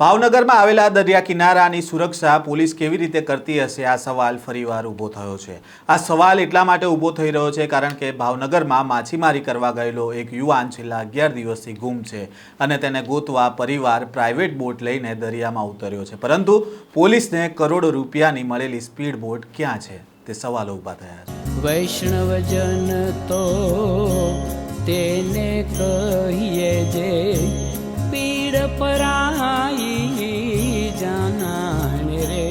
ભાવનગરમાં આવેલા દરિયા કિનારાની સુરક્ષા પોલીસ કેવી રીતે કરતી હશે? આ સવાલ ફરીવાર ઊભો થયો છે. આ સવાલ એટલા માટે ઊભો થઈ રહ્યો છે કારણ કે ભાવનગરમાં માછીમારી કરવા ગયેલો એક યુવાન છેલ્લા અગિયાર દિવસથી ગુમ છે અને તેને ગોતવા પરિવાર પ્રાઇવેટ બોટ લઈને દરિયામાં ઉતર્યો છે. પરંતુ પોલીસને કરોડો રૂપિયાની મળેલી સ્પીડ બોટ ક્યાં છે? તે સવાલો ઊભા થયા છે. વૈષ્ણવજન તો તેને કહીએ પીડ પરાઈ જાનાને રે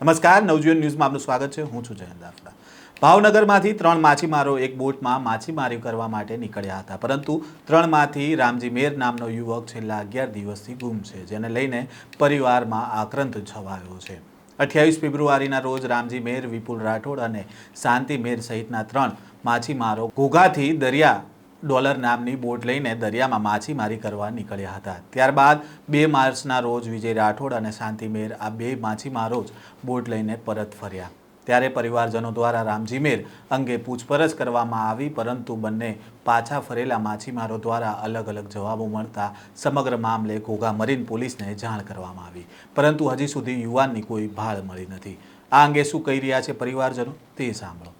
નમસ્કાર નવજીવન ન્યૂઝમાં આપનું સ્વાગત છે. હું છું જયંત દાફડા. ભાવનગરમાંથી ત્રણ માછીમારો એક બોટમાં માછીમારી કરવા માટે નીકળ્યા હતા. પરંતુ ત્રણમાંથી રામજી મેર નામનો યુવક છેલ્લા અગિયાર દિવસથી ગુમ છે, જેને લઈને પરિવારમાં આક્રંત છવાયો છે. અઠ્યાવીસ ફેબ્રુઆરીના રોજ રામજી મેર, વિપુલ રાઠોડ અને શાંતિ મેર સહિતના ત્રણ માછીમારો ઘોઘાથી દરિયા ડોલર નામની બોટ લઈને દરિયામાં માછીમારી કરવા નીકળ્યા હતા. ત્યારબાદ બે માર્ચના રોજ વિજય રાઠોડ અને શાંતિ મેર આ બે માછીમારો જ બોટ લઈને પરત ફર્યા. ત્યારે પરિવારજનો દ્વારા રામજી મેર અંગે પૂછપરછ કરવામાં આવી પરંતુ બંને પાછા ફરેલા માછીમારો દ્વારા અલગ અલગ જવાબો મળતા સમગ્ર મામલે ઘોઘા મરીન પોલીસને જાણ કરવામાં આવી. પરંતુ હજી સુધી યુવાનની કોઈ ભાળ મળી નથી. આ અંગે શું કહી રહ્યા છે પરિવારજનો તે સાંભળો.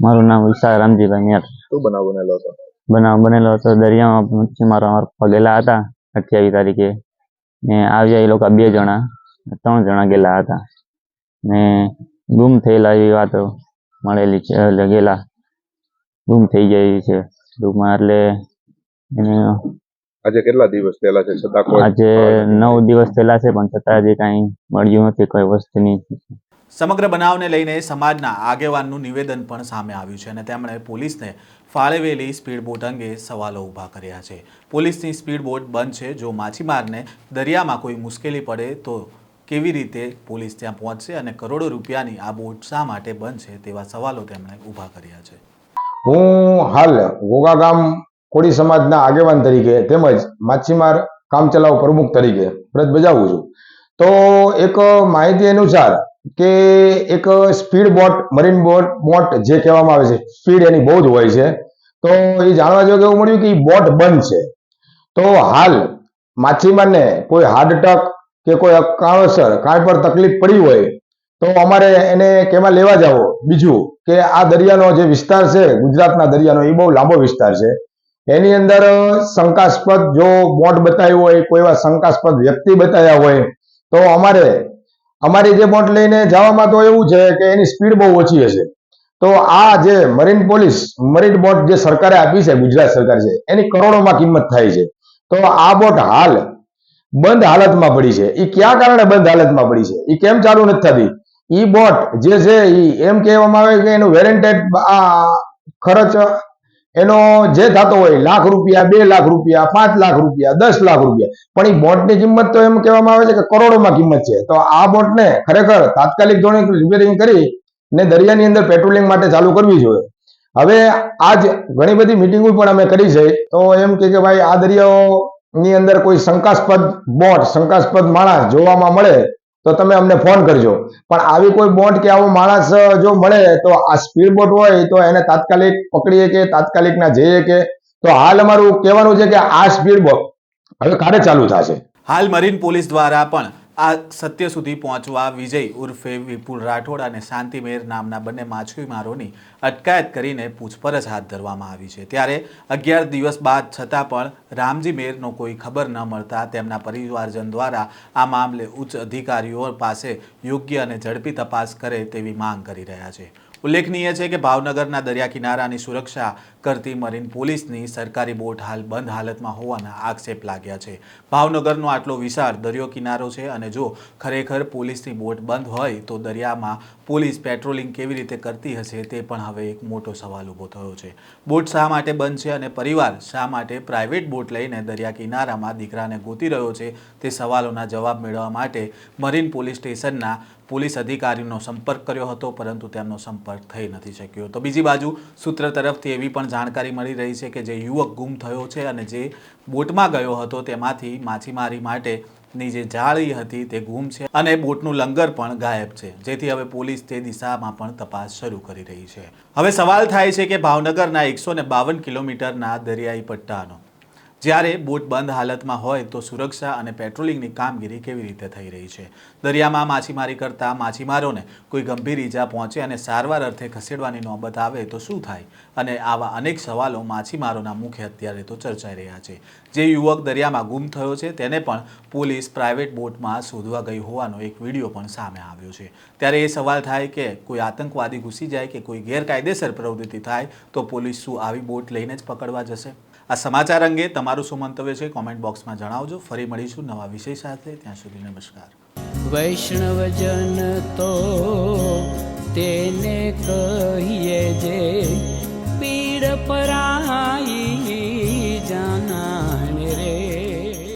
મારું નામ વિશાળ રામજીભાઈ મેર શું બનાવ બનેલો હતો? બનાવ બનેલો હતો. દરિયામાં અમારા પપ્પા હતા અઠ્યાવીસ તારીખે. ને આવ્યા એ લોકો બે જણા ત્રણ જણા ગયેલા હતા. ને ગુમ થયેલા એવી વાતો મળેલી છે ગયેલા. ગુમ થઈ ગયા એવી છે. ટૂંકમાં એટલે એને આજે કેટલા દિવસ પહેલા છે? છતાં આજે નવ દિવસ થયેલા છે પણ છતાં હજી કાંઈ મળ્યું નથી કોઈ વસ્તુની સમગ્ર બનાવને લઈને સમાજના આગેવાનનું નિવેદન પણ સામે આવ્યું છે અને તેમણે પોલીસને ફાળવેલી સ્પીડ બોટ અંગે સવાલો ઊભા કર્યા છે. પોલીસની સ્પીડ બોટ બંધ છે. જો માછીમારને દરિયામાં કોઈ મુશ્કેલી પડે તો કેવી રીતે પોલીસ ત્યાં પહોંચશે અને કરોડો રૂપિયાની આ બોટ શા માટે બંધ છે તેવા સવાલો તેમણે ઊભા કર્યા છે. હું હાલ ગોગા ગામ કોળી સમાજના આગેવાન તરીકે તેમજ માછીમાર કામચલાઉ પ્રમુખ તરીકે ફરજ બજાવું છું. તો એક માહિતી અનુસાર કે એક speed boat marine boat boat જે કહેવામાં આવે છે સ્પીડ એની બહુ જ હોય છે. તો એ જાણવા જેવું એવું મળ્યું કે એ બોટ બંધ છે. તો હાલ માછીમારને કોઈ હાર્ટ એટેક કે કોઈ કારણસર કાંઈ પણ તકલીફ પડી હોય, તો અમારે એને કેમાં લેવા જાવો? બીજું કે આ દરિયાનો જે વિસ્તાર છે, ગુજરાતના દરિયાનો, એ બહુ લાંબો વિસ્તાર છે. એની અંદર શંકાસ્પદ જો બોટ બતાવ્યું હોય, કોઈ એવા શંકાસ્પદ વ્યક્તિ બતાવ્યા હોય, તો અમારે અમારી જે બોટ લઈને જવામાં તો એવું છે કે એની સ્પીડ બહુ ઓછી હશે. તો આ જે મરીન પોલીસ, મરીન બોટ જે સરકારે આપી છે, ગુજરાત સરકાર છે, એની કરોડોમાં કિંમત થાય છે. તો આ બોટ હાલ બંધ હાલતમાં પડી છે. એ કયા કારણે બંધ હાલતમાં પડી છે? એ કેમ ચાલુ નથી થતી? ઈ બોટ જે છે એ એમ કહેવામાં આવે કે એનું વેરેન્ટેડ ખર્ચ એનો જે થતો હોય, લાખ રૂપિયા, બે લાખ રૂપિયા, પાંચ લાખ રૂપિયા, દસ લાખ રૂપિયા. પણ એ બોટની કિંમત તો એમ કહેવામાં આવે છે કે કરોડોમાં કિંમત છે. તો આ બોટને ખરેખર તાત્કાલિક ધોરણે રિપેરિંગ કરી ને દરિયાની અંદર પેટ્રોલિંગ માટે ચાલુ કરવી જોઈએ. હવે આજ ઘણી બધી મિટિંગો પણ અમે કરી છે. તો એમ કે કે ભાઈ આ દરિયાઓની અંદર કોઈ શંકાસ્પદ બોટ, શંકાસ્પદ માણસ જોવામાં મળે તો તમે અમને ફોન કરજો. પણ આવી કોઈ બોટ કે આવો માણસ જો મળે, તો આ સ્પીડ બોટ હોય, તો એને તાત્કાલિક પકડીએ કે તાત્કાલિક ના જઈએ કે તો હાલ અમારું કહેવાનું છે કે આ સ્પીડ બોટ હવે ક્યારે ચાલુ થશે. હાલ મરીન પોલીસ દ્વારા પણ આ સત્ય સુધી પહોંચવા વિજય ઉર્ફે વિપુલ રાઠોડ અને શાંતિમેર નામના બંને માછીમારોની અટકાયત કરીને પૂછપરછ હાથ ધરવામાં આવી છે. ત્યારે અગિયાર દિવસ બાદ છતાં પણ રામજી મેરનો કોઈ ખબર ન મળતા તેમના પરિવારજન દ્વારા આ મામલે ઉચ્ચ અધિકારીઓ પાસે યોગ્ય અને ઝડપી તપાસ કરે તેવી માંગ કરી રહ્યા છે. ઉલ્લેખનીય છે કે ભાવનગરના દરિયા કિનારાની સુરક્ષા કરતી મરીન પોલીસની સરકારી બોટ હાલ બંધ હાલતમાં હોવાના આક્ષેપ લાગ્યા છે. ભાવનગરનો આટલો વિશાળ દરિયો કિનારો છે અને જો ખરેખર પોલીસની બોટ બંધ હોય તો દરિયામાં પોલીસ પેટ્રોલિંગ કેવી રીતે કરતી હશે તે પણ હવે એક મોટો સવાલ ઊભો થયો છે. બોટ શા માટે બંધ છે અને પરિવાર શા માટે પ્રાઇવેટ બોટ લઈને દરિયા કિનારામાં દીકરાને ગોતી રહ્યો છે તે સવાલોના જવાબ મેળવવા માટે મરીન પોલીસ સ્ટેશનના પોલીસ અધિકારીનો સંપર્ક કર્યો હતો પરંતુ તેમનો સંપર્ક થઈ નથી શક્યો. તો બીજી બાજુ સૂત્ર તરફથી એવી પણ જાણકારી મળી રહી છે કે જે યુવક ગુમ થયો છે અને જે બોટમાં ગયો હતો તેમાંથી માછીમારી માટેની જે જાળી હતી તે ગુમ છે અને બોટનું લંગર પણ ગાયબ છે. જેથી હવે પોલીસ તે દિશામાં પણ તપાસ શરૂ કરી રહી છે. હવે સવાલ થાય છે કે ભાવનગરના એકસો બાવન કિલોમીટરના દરિયાઈ પટ્ટાનો જ્યારે બોટ બંધ હાલતમાં હોય તો સુરક્ષા અને પેટ્રોલિંગની કામગીરી કેવી રીતે થઈ રહી છે? દરિયામાં માછીમારી કરતા માછીમારોને કોઈ ગંભીર ઈજા પહોંચે અને સારવાર અર્થે ખસેડવાની નોબત આવે તો શું થાય? અને આવા અનેક સવાલો માછીમારોના મુખે અત્યારે તો ચર્ચાઈ રહ્યા છે. જે યુવક દરિયામાં ગુમ થયો છે તેને પણ પોલીસ પ્રાઇવેટ બોટમાં શોધવા ગઈ હોવાનો એક વીડિયો પણ સામે આવ્યો છે. ત્યારે એ સવાલ થાય કે કોઈ આતંકવાદી ઘૂસી જાય કે કોઈ ગેરકાયદેસર પ્રવૃત્તિ થાય તો પોલીસ શું આવી બોટ લઈને જ પકડવા જશે? આ સમાચાર અંગે તમારું શું મંતવ્ય છે કોમેન્ટ બોક્સમાં જણાવજો. ફરી મળીશું નવા વિષય સાથે. ત્યાં સુધી નમસ્કાર. વૈષ્ણવજન તો તેને કહીએ જે પીડ જાના